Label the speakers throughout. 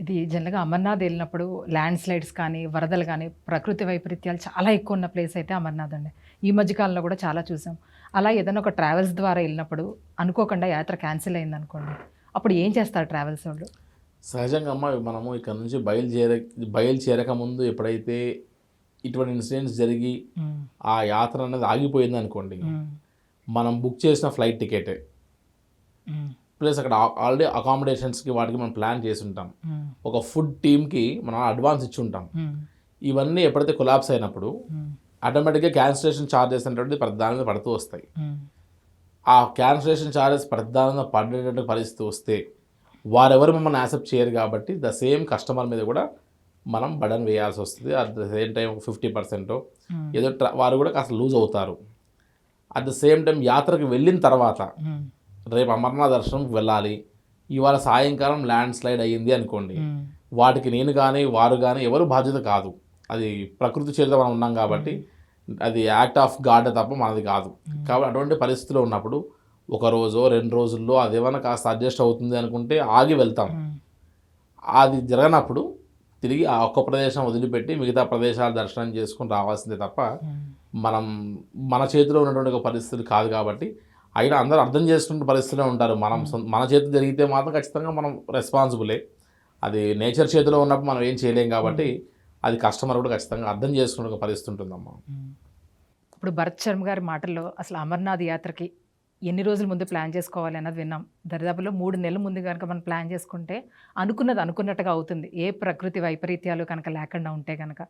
Speaker 1: ఇది జనరల్గా అమర్నాథ్ వెళ్ళినప్పుడు ల్యాండ్ స్లైడ్స్ కానీ వరదలు కానీ ప్రకృతి వైపరీత్యాలు చాలా ఎక్కువ ఉన్న ప్లేస్ అయితే అమర్నాథ్ అండి ఈ మధ్యకాలంలో కూడా చాలా చూసాం అలా ఏదైనా ఒక ట్రావెల్స్ ద్వారా వెళ్ళినప్పుడు అనుకోకుండా యాత్ర క్యాన్సిల్ అయింది అనుకోండి అప్పుడు ఏం చేస్తారు ట్రావెల్స్ వాళ్ళు
Speaker 2: సహజంగా అమ్మ మనము ఇక్కడ నుంచి బయలుదేర బయలుదేరక ముందు ఎప్పుడైతే ఇటువంటి ఇన్సిడెంట్స్ జరిగి. ఆ యాత్ర అనేది ఆగిపోయింది అనుకోండి. మనం బుక్ చేసిన ఫ్లైట్ టికెటే. ప్లస్ అక్కడ ఆల్రెడీ అకామిడేషన్స్కి వాటికి మనం ప్లాన్ చేసి ఉంటాం
Speaker 1: మ్మ్.
Speaker 2: ఒక ఫుడ్ టీమ్కి మనం అడ్వాన్స్ ఇచ్చి ఉంటాం
Speaker 1: మ్మ్.
Speaker 2: ఇవన్నీ ఎప్పుడైతే కొలాప్స్ అయినప్పుడు. ఆటోమేటిక్గా క్యాన్సిలేషన్ ఛార్జెస్ అనేటువంటి ప్రధాన మీద పడుతూ వస్తాయి
Speaker 1: మ్మ్.
Speaker 2: ఆ క్యాన్సిలేషన్ ఛార్జెస్ ప్రధానంగా పడేటట్టు పరిస్థితి వస్తే వారెవరు మమ్మల్ని యాక్సెప్ట్ చేయరు కాబట్టి ద సేమ్ కస్టమర్ మీద కూడా మనం బడన్ వేయాల్సి వస్తుంది at the same time fifty percent. ఏదో వారు కూడా కాస్త లూజ్ అవుతారు అట్ ద సేమ్ టైం యాత్రకు వెళ్ళిన తర్వాత. రేపు అమర్నాథ్ దర్శనంకి వెళ్ళాలి. ఇవాళ సాయంకాలం ల్యాండ్ స్లైడ్ అయ్యింది అనుకోండి. వాటికి నేను కానీ వారు కానీ ఎవరు బాధ్యత కాదు. అది ప్రకృతి చేతిలో మనం ఉన్నాం కాబట్టి అది యాక్ట్ ఆఫ్ గాడ్ తప్ప మనది కాదు. కాబట్టి అటువంటి పరిస్థితిలో ఉన్నప్పుడు ఒక రోజు రెండు రోజుల్లో అదేమైనా కాస్త అడ్జస్ట్ అవుతుంది అనుకుంటే ఆగి వెళ్తాం. అది జరగనప్పుడు తిరిగి ఆ ఒక్క ప్రదేశం వదిలిపెట్టి మిగతా ప్రదేశాలు దర్శనం చేసుకుని రావాల్సిందే తప్ప. మనం మన చేతిలో ఉన్నటువంటి ఒక పరిస్థితి కాదు కాబట్టి అయినా అందరూ అర్థం చేసుకునే పరిస్థితిలో ఉంటారు. మనం మన చేతి జరిగితే మాత్రం ఖచ్చితంగా మనం రెస్పాన్సిబులే అది నేచర్ చేతిలో ఉన్నప్పుడు మనం ఏం చేయలేం కాబట్టి అది కస్టమర్ కూడా ఖచ్చితంగా అర్థం చేసుకునే పరిస్థితి ఉంటుందమ్మా.
Speaker 1: మ్మ్. ఇప్పుడు భరత్ శర్మ గారి మాటల్లో అసలు అమర్నాథ్ యాత్రకి ఎన్ని రోజుల ముందు ప్లాన్ చేసుకోవాలి అన్నది విన్నాం. దరిదాపులో మూడు నెలల ముందు కనుక మనం ప్లాన్ చేసుకుంటే అనుకున్నది అనుకున్నట్టుగా అవుతుంది. ఏ ప్రకృతి వైపరీత్యాలు కనుక లేకుండా ఉంటే కనుక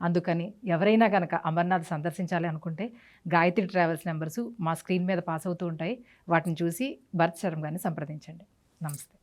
Speaker 1: అందుకని ఎవరైనా కనుక అమర్నాథ్ సందర్శించాలి అనుకుంటే గాయత్రి ట్రావెల్స్ నెంబర్స్ మా స్క్రీన్ మీద పాస్ అవుతూ ఉంటాయి. వాటిని చూసి భరత్ శర్మ గారిని సంప్రదించండి. నమస్తే.